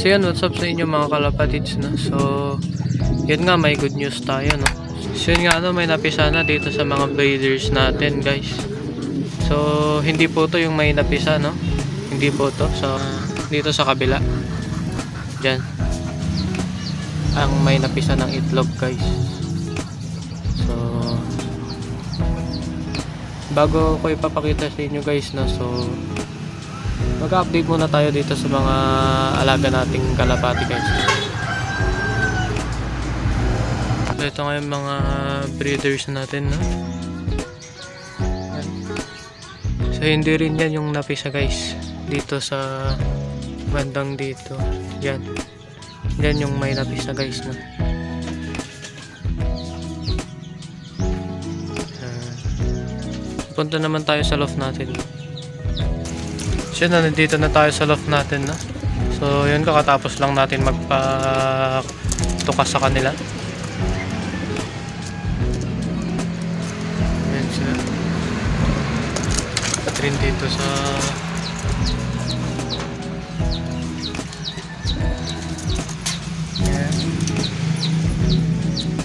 So yan, what's up sa inyo mga kalapatids no? So, yun nga, may good news tayo no? So yun nga, no, may napisa na dito sa mga breeders natin guys. So, hindi po to yung may napisa no? Hindi po to. So, dito sa kabila. Diyan. Ang may napisa ng itlog guys. So, bago ko ipapakita sa inyo guys no? So, mag-update muna tayo dito sa mga alaga nating kalapati guys. So ito nga yung mga breeders natin no. So hindi rin yan yung napisa guys dito sa bandang dito. Yan. Yan yung may napisa guys no. Ah. punta naman tayo sa loft natin. So yun, nandito na tayo sa loft natin na. So yun, kakatapos lang natin magpa tukas sa kanila. Ayan sila. At dito sa Ayan.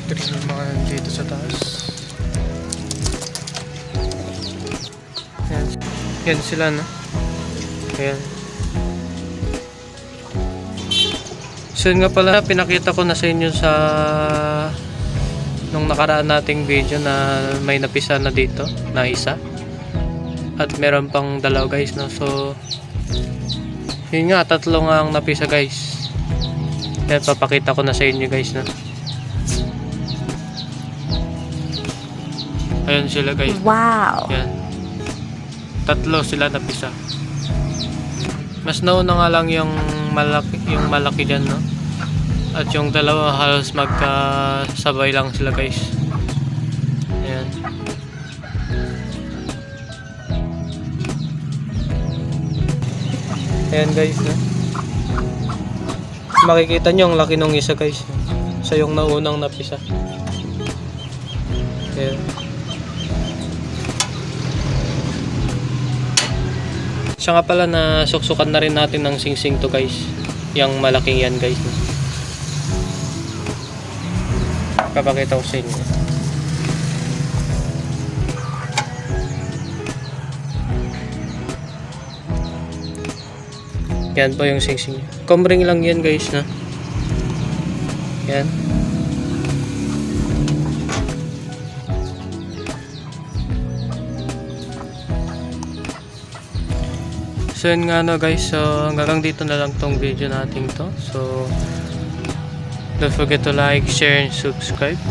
Ito rin yung sa taas. Ayan. Yan sila no. Ayan. So yun nga pala, pinakita ko na sa inyo sa nung nakaraan nating video na may napisa na dito na isa. At meron pang dalaw guys no. So yun nga, tatlo nga ang napisa guys. Yan, papakita ko na sa inyo guys na. Ayan sila guys. Wow. Yan. Tatlo sila napisa. Mas nauna nga lang yung malaki, yung malaki dyan, no? At yung dalawa halos magkasabay lang sila, guys. Ayan. Ayan, guys, no? Makikita nyo ang laki nung isa, guys. Sa yung naunang napisa. Ayan. Siya nga pala na suksukan na rin natin ng singsing to guys. Yung malaking yan guys. Papakita ko sa inyo. Yan po yung singsing. Comring lang yan guys na. Yan. So yun nga no guys, so hanggang dito na lang tong video natin to. So don't forget to like, share, and subscribe.